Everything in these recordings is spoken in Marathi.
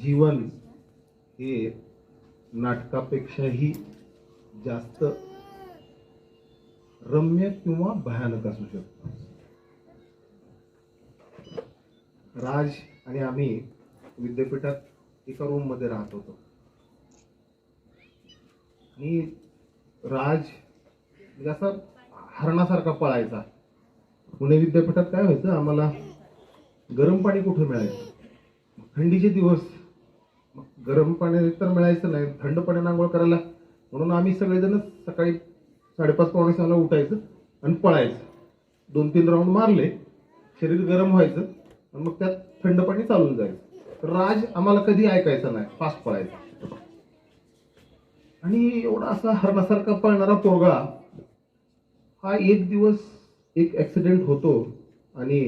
जीवन हे नाटकापेक्षाही जास्त रम्य किंवा भयानक असू शकतं. राज आणि आम्ही विद्यापीठात एका रूममध्ये राहत होतो. आणि राज म्हणजे असा हरणासारखा पळायचा. पुणे विद्यापीठात काय व्हायचं? आम्हाला गरम पाणी कुठे मिळायचं? थंडीचे दिवस मग गरम पाणी तर मिळायचं नाही थंड पाण्याने आंघोळ करायला. म्हणून आम्ही सगळेजण सकाळी साडेपाच पावणे सहाला उठायचं आणि पळायचं. दोन तीन राऊंड मारले शरीर गरम व्हायचं आणि मग त्यात थंड पाणी चालून जायचं. तर राज आम्हाला कधी ऐकायचा नाही फास्ट पळायचं. आणि एवढा असा हरणासारखा पळणारा पोरगा हा एक दिवस एक ऍक्सिडेंट होतो आणि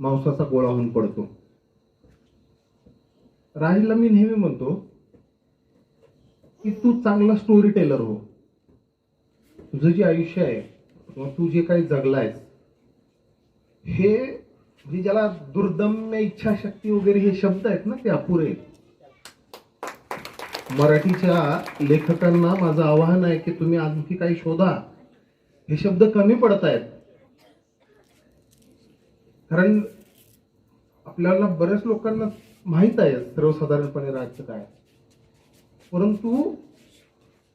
मांसाचा गोळा होऊन पडतो. राजला मी नेहमी म्हणतो की तू चांगला स्टोरी टेलर हो. तुझं जे आयुष्य आहे किंवा तू जे काही जगलायस हे म्हणजे ज्याला दुर्दम्य इच्छाशक्ती वगैरे हे शब्द आहेत ना ते अपुरे मराठीच्या लेखकांना माझं आवाहन आहे की तुम्ही आणखी काही शोधा. हे शब्द कमी पडत आहेत. कारण आपल्याला बऱ्याच लोकांना माहीत आहे सर्वसाधारणपणे राज्य काय. परंतु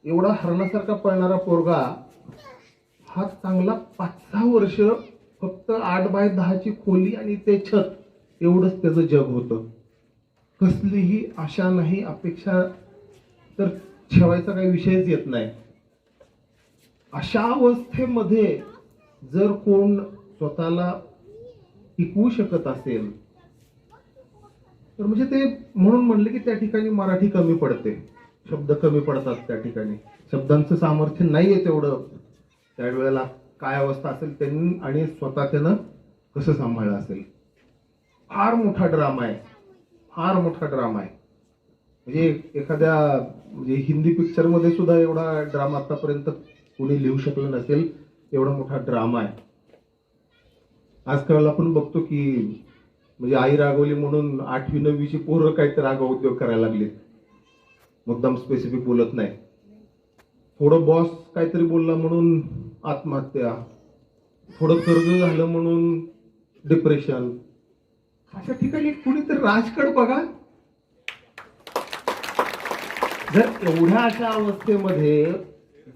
एवढा हरणासारखा पळणारा पोरगा हा चांगला पाच सहा वर्ष फक्त आठ बाय दहाची खोली आणि ते छत एवढंच त्याचं जग होतं. कसलीही आशा नाही अपेक्षा तर ठेवायचा काही विषयच येत नाही. अशा अवस्थेमध्ये जर कोण स्वतःला टिकवू शकत असेल तर म्हणजे ते म्हणून म्हणले की त्या ठिकाणी मराठी कमी पडते. शब्द कमी पडतात त्या ठिकाणी. शब्दांचं सामर्थ्य नाही आहे तेवढं. त्यावेळेला काय अवस्था असेल त्यांनी आणि स्वतः त्यानं कसं सांभाळलं असेल. फार मोठा ड्रामा आहे. फार मोठा ड्रामा आहे. म्हणजे एखाद्या म्हणजे हिंदी पिक्चरमध्ये सुद्धा एवढा ड्रामा आतापर्यंत कोणी लिहू शकलं नसेल एवढा मोठा ड्रामा आहे. आजकाल आपण बघतो की म्हणजे आई रागवली म्हणून आठवी नववीची पोरं काहीतरी रागव उद्योग करायला लागले मुद्दाम स्पेसिफिक बोलत नाही. थोडं बॉस काहीतरी बोलला म्हणून आत्महत्या. थोडं कर्ज झालं म्हणून डिप्रेशन अशा ठिकाणी कुणीतरी राजकड बघा. जर एवढ्या अशा अवस्थेमध्ये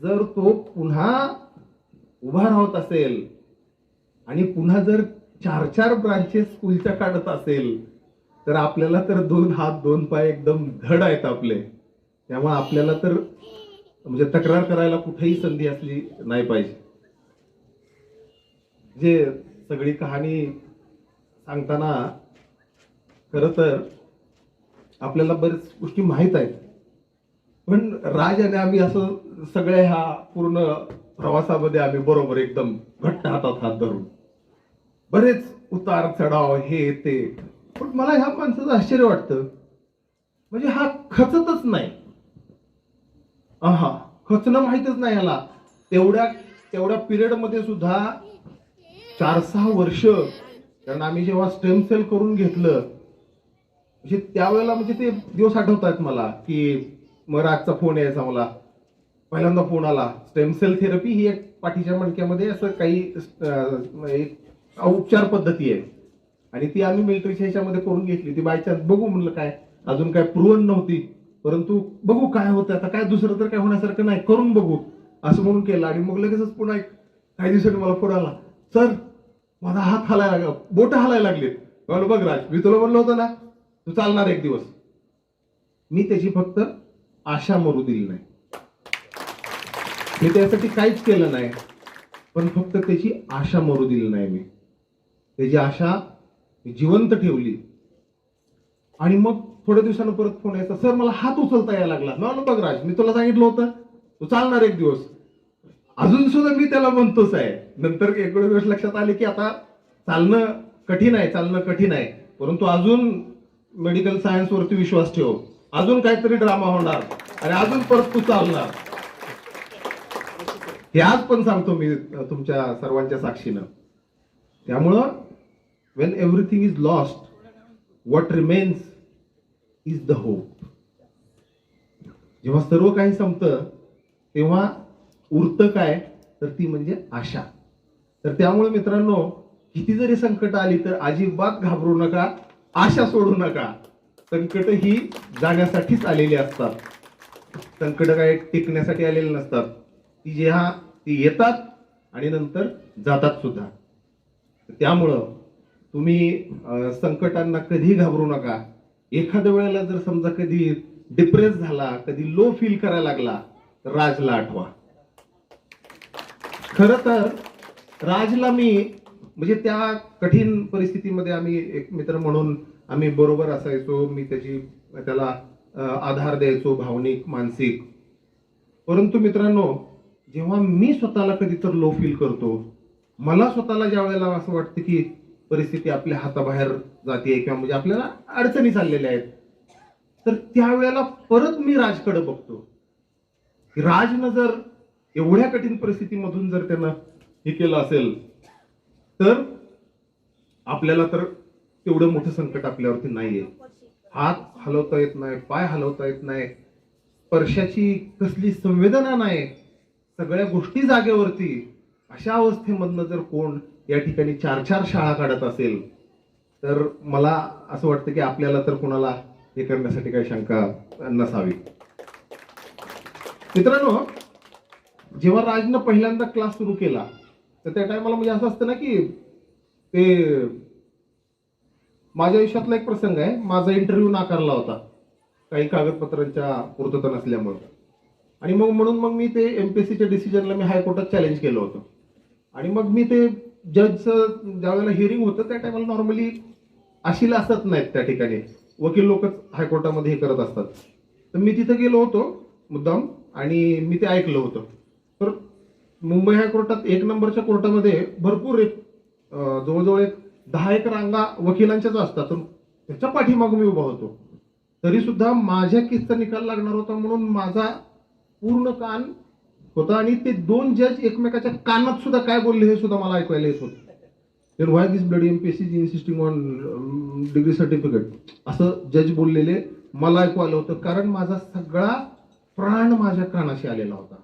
जर तो पुन्हा उभा राहत असेल आणि पुन्हा जर चार चार ब्रांचेस स्कूलच्या काढत असेल तर आपल्याला तर दोन हात दोन पाय एकदम धड आहेत आपले. त्यामुळे आपल्याला तर म्हणजे तक्रार करायला कुठेही संधी असली नाही पाहिजे. जे सगळी कहाणी सांगताना खर तर आपल्याला बरेच गोष्टी माहीत आहेत. पण राज आणि आम्ही असं सगळ्या ह्या पूर्ण प्रवासामध्ये आम्ही बरोबर एकदम घट्ट हातात हात धरून. बरेच उतार चढाव हे ते. पण मला ह्या माणसाचं आश्चर्य वाटतं. म्हणजे हा खचतच नाही. हा खचणं माहीतच नाही याला. तेवढ्या तेवढ्या पिरियडमध्ये सुद्धा चार सहा वर्ष कारण आम्ही जेव्हा स्टेम सेल करून घेतलं म्हणजे त्यावेळेला म्हणजे ते दिवस आठवतात मला की मग राजचा फोन यायचा मला. पहिल्यांदा फोन आला. स्टेम सेल थेरपी ही एक पाठीच्या मणक्यामध्ये असं काही एक उपचार पद्धती आहे. आणि ती आम्ही मिलिटरीच्या ह्याच्यामध्ये करून घेतली. ती बाय चान्स बघू म्हणलं काय अजून काय प्रूवन नव्हती. परंतु बघू काय होतं आता काय दुसरं तर काय होण्यासारखं नाही करून बघू असं म्हणून केलं. आणि मग लगेचच पुन्हा एक काही दिवसांनी मला फोन आला सर माझा हात हलायला लागला बोट हलायला लागले म्हणलं बघ राज मी तुला म्हणलं होतं ना तू चालणार एक दिवस. मी त्याची फक्त आशा मरू दिली नाही. मी त्यासाठी काहीच केलं नाही पण फक्त त्याची आशा मरू दिली नाही मी. त्याची आशा जिवंत ठेवली. आणि मग थोड्या दिवसानं परत फोन यायचा सर मला हात उचलता यायला लागला. मी म्हणलं, बघ राज मी तुला सांगितलं होतं. तू चालणार एक दिवस. अजून सुद्धा मी त्याला म्हणतोच आहे नंतर एक दिवस लक्षात आले की आता चालणं कठीण आहे चालणं कठीण आहे. परंतु अजून मेडिकल सायन्स वरती विश्वास ठेव. अजून काहीतरी ड्रामा होणार. आणि अजून परत तू चालणार. हे आज पण सांगतो मी तुमच्या सर्वांच्या साक्षीनं. त्यामुळं when everything is lost what remains is the hope जेव्हा सर्व काही संपतं तेव्हा उरतं काय? तर ती म्हणजे आशा. तर त्यामुळे मित्रांनो किती जरी संकट आली तर अजिबात घाबरू नका आशा सोडू नका. संकट ही जाण्यासाठीच आलेली असतात. संकट काय टिकण्यासाठी आलेले नसतात. ती जेव्हा ती येतात आणि नंतर जातात सुद्धा. त्यामुळं तुम्ही संकटांना कधी घाबरू नका. एखाद्या वेळेला जर समजा कधी डिप्रेस झाला कधी लो फील करायला लागला तर राजला आठवा. खर तर राजला मी म्हणजे त्या कठीण परिस्थितीमध्ये आम्ही एक मित्र म्हणून आम्ही बरोबर असायचो. मी त्याची त्याला आधार द्यायचो भावनिक मानसिक. परंतु मित्रांनो जेव्हा मी स्वतःला कधी तर लो फील करतो मला स्वतःला ज्या वेळेला असं वाटतं की परिस्थिती आपल्या हाताबाहेर जाते किंवा म्हणजे आपल्याला अडचणी चाललेल्या आहेत. तर त्यावेळेला परत मी राजकडे बघतो. राजनं जर एवढ्या कठीण परिस्थितीमधून जर त्यानं हे केलं असेल तर आपल्याला तर तेवढं मोठं संकट आपल्यावरती नाहीये. हात हलवता येत नाही पाय हलवता येत नाही स्पर्शाची कसली संवेदना नाही सगळ्या गोष्टी जागेवरती. अशा अवस्थेमधनं जर कोण या ठिकाणी चार चार शाळा काढत असेल तर मला असं वाटतं की आपल्याला तर कुणाला हे करण्यासाठी काही शंका नसावी. मित्रांनो जेव्हा राजनं पहिल्यांदा क्लास सुरू केला तर त्या टायमाला म्हणजे असं असतं ना की ते माझ्या आयुष्यातला एक प्रसंग आहे. माझा इंटरव्ह्यू नाकारला होता. काही कागदपत्रांच्या पूर्तता नसल्यामुळं. आणि मग म्हणून मग मी ते एम पी एस सीच्या डिसिजनला मी हायकोर्टात चॅलेंज केलं होतं. आणि मग मी ते जजचं ज्यावेळेला हिअरिंग होतं त्या टायमाला नॉर्मली अशीला असत नाहीत त्या ठिकाणी. वकील लोकच हायकोर्टामध्ये हे करत असतात. तर मी तिथं गेलो होतो मुद्दाम आणि मी ते ऐकलं होतं. तर मुंबई हायकोर्टात एक नंबरच्या कोर्टामध्ये भरपूर एक जवळजवळ एक दहा एक रांगा वकिलांच्याच असतात. तर त्याच्या पाठीमागून मी उभा होतो. तरीसुद्धा माझ्या केसचा निकाल लागणार होता म्हणून माझा पूर्ण कान होता आणि ते दोन जज एकमेकाच्या कानात सुद्धा काय बोलले हे सुद्धा मला ऐकायला येत होतं. Then why this blood MPSC insisting on degree certificate असं जज बोललेले मला ऐकू आलं होतं कारण माझा सगळा प्राण माझ्या कानाशी आलेला होता.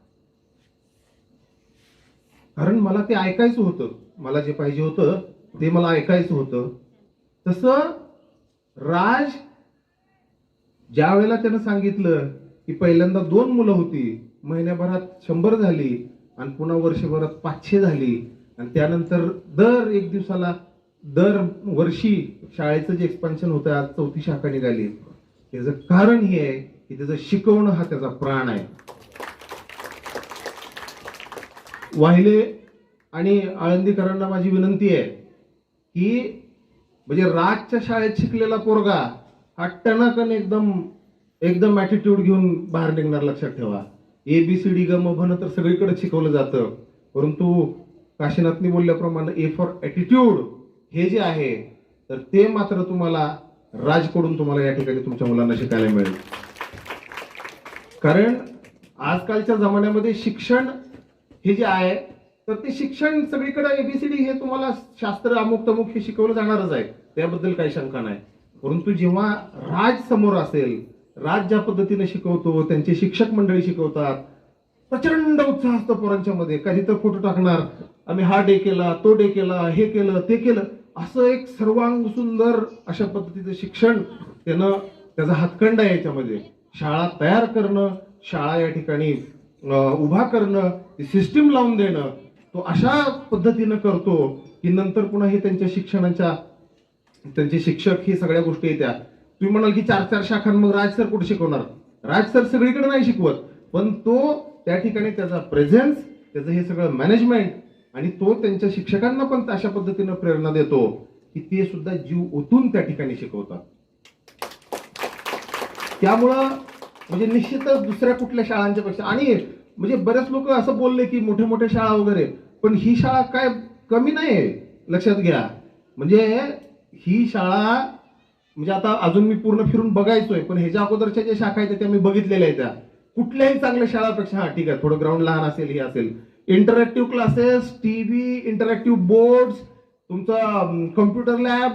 कारण मला ते ऐकायचं होतं. मला जे पाहिजे होतं ते मला ऐकायचं होतं. तसं राज ज्या वेळेला त्यानं सांगितलं की पहिल्यांदा दोन मुलं होती महिन्याभरात शंभर झाली आणि पुन्हा वर्षभरात पाचशे झाली. आणि त्यानंतर दर एक दिवसाला दर वर्षी शाळेचं जे एक्सपान्शन होतं आज चौथी शाखा निघाली. त्याचं कारण हे आहे की त्याचं शिकवणं हा त्याचा प्राण आहे. वाहिले आणि आळंदीकरांना माझी विनंती आहे की म्हणजे राजच्या शाळेत शिकलेला पोरगा हा टनाकन एकदम एकदम ॲटिट्यूड घेऊन बाहेर निघणार लक्षात ठेवा. ए बी सी डी ग म भन तर सगळीकडे शिकवलं जातं. परंतु काशीनाथनी बोलल्याप्रमाणे ए फॉर ॲटिट्यूड हे जे आहे तर ते मात्र तुम्हाला राजकडून तुम्हाला या ठिकाणी तुमच्या मुलांना शिकायला मिळेल. कारण आजकालच्या जमान्यामध्ये शिक्षण हे जे आहे तर ते शिक्षण सगळीकडे एबीसीडी हे तुम्हाला शास्त्र अमुक तमुक हे शिकवलं जाणारच आहे. त्याबद्दल काही शंका नाही. परंतु जेव्हा राज समोर असेल राज ज्या पद्धतीने शिकवतो त्यांचे शिक्षक मंडळी शिकवतात प्रचंड उत्साह असतो पोरांच्या मध्ये. कधी तर फोटो टाकणार. आम्ही हा डे केला तो डे केला हे केलं ते केलं. असं एक सर्वांग सुंदर अशा पद्धतीचं शिक्षण त्यानं त्याचा हातखंड आहे याच्यामध्ये. शाळा तयार करणं शाळा या ठिकाणी उभा करणं सिस्टीम लावून देणं तो अशा पद्धतीनं करतो की नंतर पुन्हा हे त्यांच्या शिक्षणाच्या त्यांचे शिक्षक ही सगळ्या गोष्टी येत्या. तुम्ही म्हणाल की चार चार शाखां मग राज सर कुठे शिकवणार? राज सर सगळीकडे नाही शिकवत. पण तो त्या ठिकाणी त्याचा प्रेझेन्स त्याचं हे सगळं मॅनेजमेंट आणि तो त्यांच्या शिक्षकांना पण अशा पद्धतीनं प्रेरणा देतो की ते सुद्धा जीव ओतून त्या ठिकाणी शिकवतात. त्यामुळं म्हणजे निश्चितच दुसऱ्या कुठल्या शाळांच्या पेक्षा आणि म्हणजे बरेच लोक असं बोलले की मोठ्या मोठ्या शाळा वगैरे पण ही शाळा काय कमी नाही आहे लक्षात घ्या. म्हणजे ही शाळा म्हणजे आता अजून मी पूर्ण फिरून बघायचोय पण ह्याच्या अगोदरच्या ज्या शाखा आहेत त्या मी बघितलेल्या आहेत त्या. कुठल्याही चांगल्या शाळापेक्षा हा ठीक आहे थोडं ग्राउंड लहान असेल हे असेल. Interactive classes TV interactive board तुमचं कम्प्युटर लॅब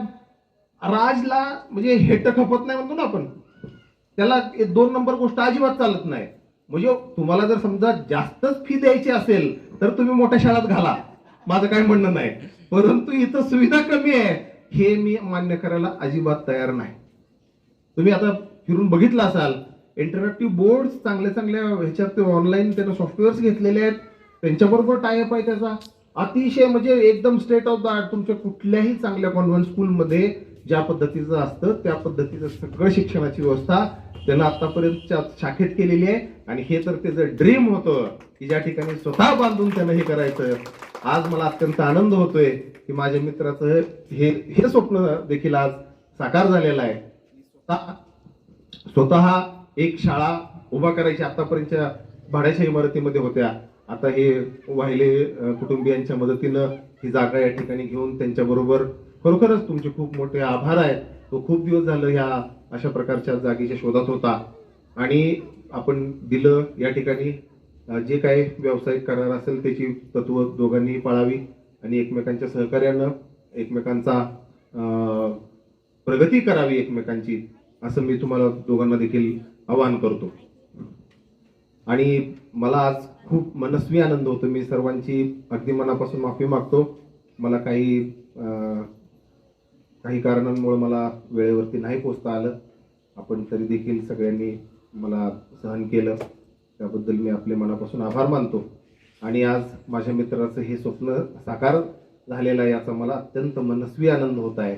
राजला म्हणजे हेट खपत नाही म्हणतो ना आपण. त्याला एक दोन नंबर गोष्ट अजिबात चालत नाही. म्हणजे तुम्हाला जर समजा जास्तच फी द्यायची असेल तर तुम्ही मोठ्या शाळेत घाला. माझं काय म्हणणं नाही. परंतु इथं सुविधा कमी आहे. हे मी मान्य करायला अजिबात तयार नाही. तुम्ही आता फिरून बघितलं असाल इंटरॅक्टिव्ह बोर्ड चांगल्या चांगल्या ह्याच्यात ते ऑनलाईन त्यानं सॉफ्टवेअर्स घेतलेले आहेत. त्यांच्याबरोबर टायअप आहे त्याचा. अतिशय म्हणजे एकदम स्टेट ऑफ द आर्ट तुमच्या कुठल्याही चांगल्या कॉन्व्हेंट स्कूलमध्ये ज्या पद्धतीचं असतं त्या पद्धतीचं सगळं शिक्षणाची व्यवस्था त्यानं आतापर्यंतच्या शाखेत केलेली आहे. आणि हे तर त्याचं ड्रीम होतं की ज्या ठिकाणी स्वतः बांधून त्यानं हे करायचं. आज मला अत्यंत आनंद होतोय की माझ्या मित्राचं हे हे स्वप्न देखील आज साकार झालेलं आहे. स्वतः- स्वतः एक शाळा उभा करायची आतापर्यंतच्या भाड्याच्या इमारतीमध्ये होत्या. आता हे वाहिले कुटुंबियांच्या मदतीनं ही जागा या ठिकाणी घेऊन त्यांच्या बरोबर खरोखरच तुमचे खूप मोठे आभार आहेत. तो खूप दिवस झालं ह्या अशा प्रकारच्या जागेच्या शोधात होता. आणि आपण दिलं या ठिकाणी जे काही व्यावसायिक करार असेल त्याची तत्व दोघांनी पाळावी आणि एकमेकांच्या सहकार्यानं एकमेकांचा प्रगती करावी एकमेकांची असं मी तुम्हाला दोघांना देखील आवाहन करतो. आणि मला आज खूप मनस्वी आनंद होतो. मी सर्वांची अगदी मनापासून माफी मागतो. मला काही काही कारणांमुळे मला वेळेवरती नाही पोचता आलं. आपण तरी देखील सगळ्यांनी मला सहन केलं. त्याबद्दल मी आपले मनापासून आभार मानतो. आणि आज माझ्या मित्राचं हे स्वप्न साकार झालेलं आहे याचा मला अत्यंत मनस्वी आनंद होत आहे.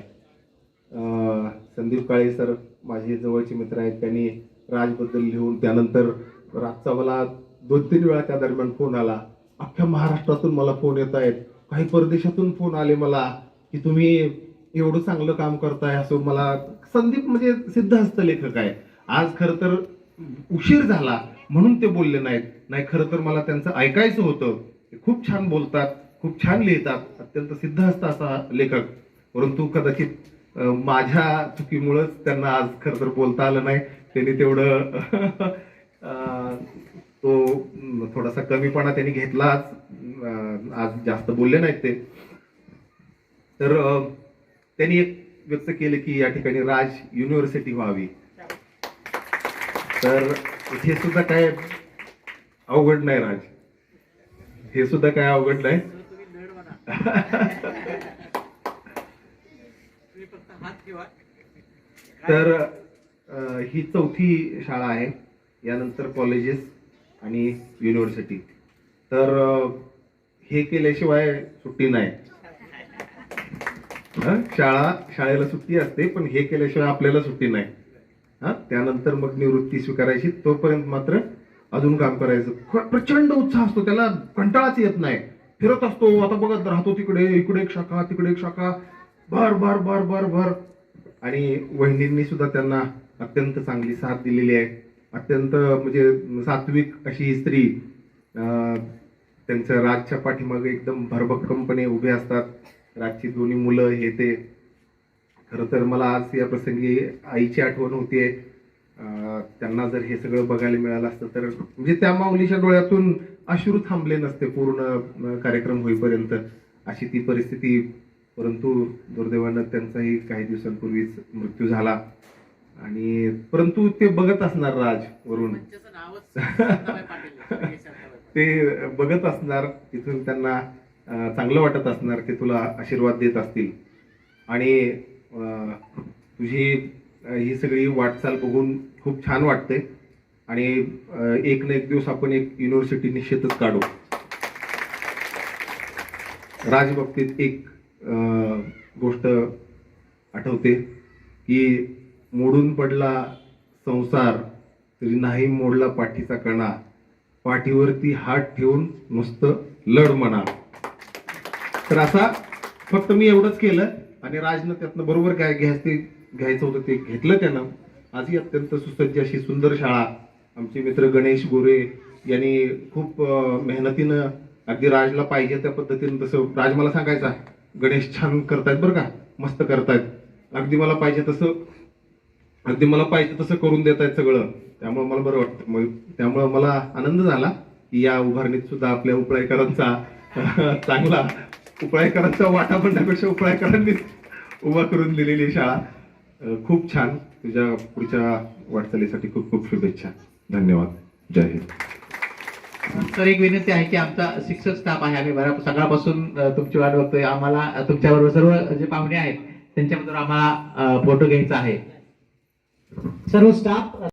संदीप काळे सर माझे जवळचे मित्र आहेत. त्यांनी राजबद्दल लिहून त्यानंतर रातचा मला दोन तीन वेळा त्या दरम्यान फोन आला. अख्ख्या महाराष्ट्रातून मला फोन येत आहेत. काही परदेशातून फोन आले मला की तुम्ही एवढं चांगलं काम करताय असं मला संदीप म्हणजे सिद्धहस्त लेखक आहे. आज खरं तर उशीर झाला म्हणून ते बोलले नाहीत. नाही खरं तर मला त्यांचं ऐकायचं होतं. ते खूप छान बोलतात खूप छान लिहितात. अत्यंत सिद्धहस्त असा लेखक. परंतु कदाचित माझ्या चुकीमुळंच त्यांना आज खरं तर बोलता आलं नाही. त्यांनी तेवढं अं, तो थोडासा कमीपणा त्यांनी घेतला आज जास्त बोलले नाहीत ते. तर त्यांनी एक व्यक्त केलं की या ठिकाणी राज युनिव्हर्सिटी व्हावी. तर हे सुद्धा काय अवघड नाही राज. हे सुद्धा काय अवघड नाही. तर ही चौथी शाळा आहे. यानंतर कॉलेजेस आणि युनिव्हर्सिटी तर हे केल्याशिवाय सुट्टी नाही. शाळा शाळेला सुट्टी असते पण हे केल्याशिवाय आपल्याला सुट्टी नाही. हा? त्यानंतर मग निवृत्ती स्वीकारायची तोपर्यंत मात्र अजून काम करायचं. प्रचंड उत्साह असतो. त्याला कंटाळाच येत नाही. फिरत असतो. आता बघत राहतो तिकडे इकडे एक शाखा तिकडे एक शाखा. भर भर भर भर भर. आणि वहिनींनी सुद्धा त्यांना अत्यंत चांगली साथ दिलेली आहे. अत्यंत म्हणजे सात्विक अशी ही स्त्री त्यांचं राजच्या पाठीमागे एकदम भरभक्कमपणे उभे असतात. राजची दोन्ही मुलं हे ते. खरं तर मला आज या प्रसंगी आईची आठवण होतीये. त्यांना जर हे सगळं बघायला मिळालं असतं तर म्हणजे त्या माऊलीच्या डोळ्यातून अश्रू थांबले नसते पूर्ण कार्यक्रम होईपर्यंत. अशी ती परिस्थिती परंतु दुर्दैवानं त्यांचाही काही दिवसांपूर्वीच मृत्यू झाला. आणि परंतु ते बघत असणार राज वरून. ते बघत असणार तिथून त्यांना चांगलं वाटत असणार ते तुला आशीर्वाद देत असतील. आणि तुझी ही सगळी वाटचाल बघून खूप छान वाटते आणि एक ना एक दिवस आपण एक युनिव्हर्सिटी निश्चितच काढू. राज बाबतीत एक गोष्ट आठवते की मोडून पडला संसार तरी नाही मोडला पाठीचा कणा. पाठीवरती हात ठेवून नुसतं लढ म्हणा. तर असा फक्त मी एवढंच केलं आणि राजनं त्यातनं बरोबर काय घ्यायचं घ्यायचं होतं ते घेतलं त्यानं. आजही अत्यंत सुसज्ज अशी सुंदर शाळा आमचे मित्र गणेश गोरे यांनी खूप मेहनतीनं अगदी राजला पाहिजे त्या पद्धतीनं तसं राज मला सांगायचा गणेश छान करतायत बरं का मस्त करतायत. अगदी मला पाहिजे तसं अगदी मला पाहिजे तसं करून देत आहेत सगळं. त्यामुळे मला बरं वाटतं. मग त्यामुळे मला आनंद झाला की या उभारणीत सुद्धा आपल्या उपळायकरांचा चांगला उपळायकरांचा वाटा म्हणण्यापेक्षा उपळायकरांनी उभा करून दिलेली शाळा. खूप छान. तुझ्या पुढच्या वाटचालीसाठी खूप खूप शुभेच्छा. धन्यवाद. जय हिंद. तर एक विनंती आहे की आमचा शिक्षक स्टाफ आहे. आम्ही बऱ्या सकाळपासून तुमची वाट बघतोय. आम्हाला तुमच्याबरोबर सर्व जे पाहुणे आहेत त्यांच्याबद्दल आम्हाला फोटो घ्यायचा आहे. सर्व स्टाफ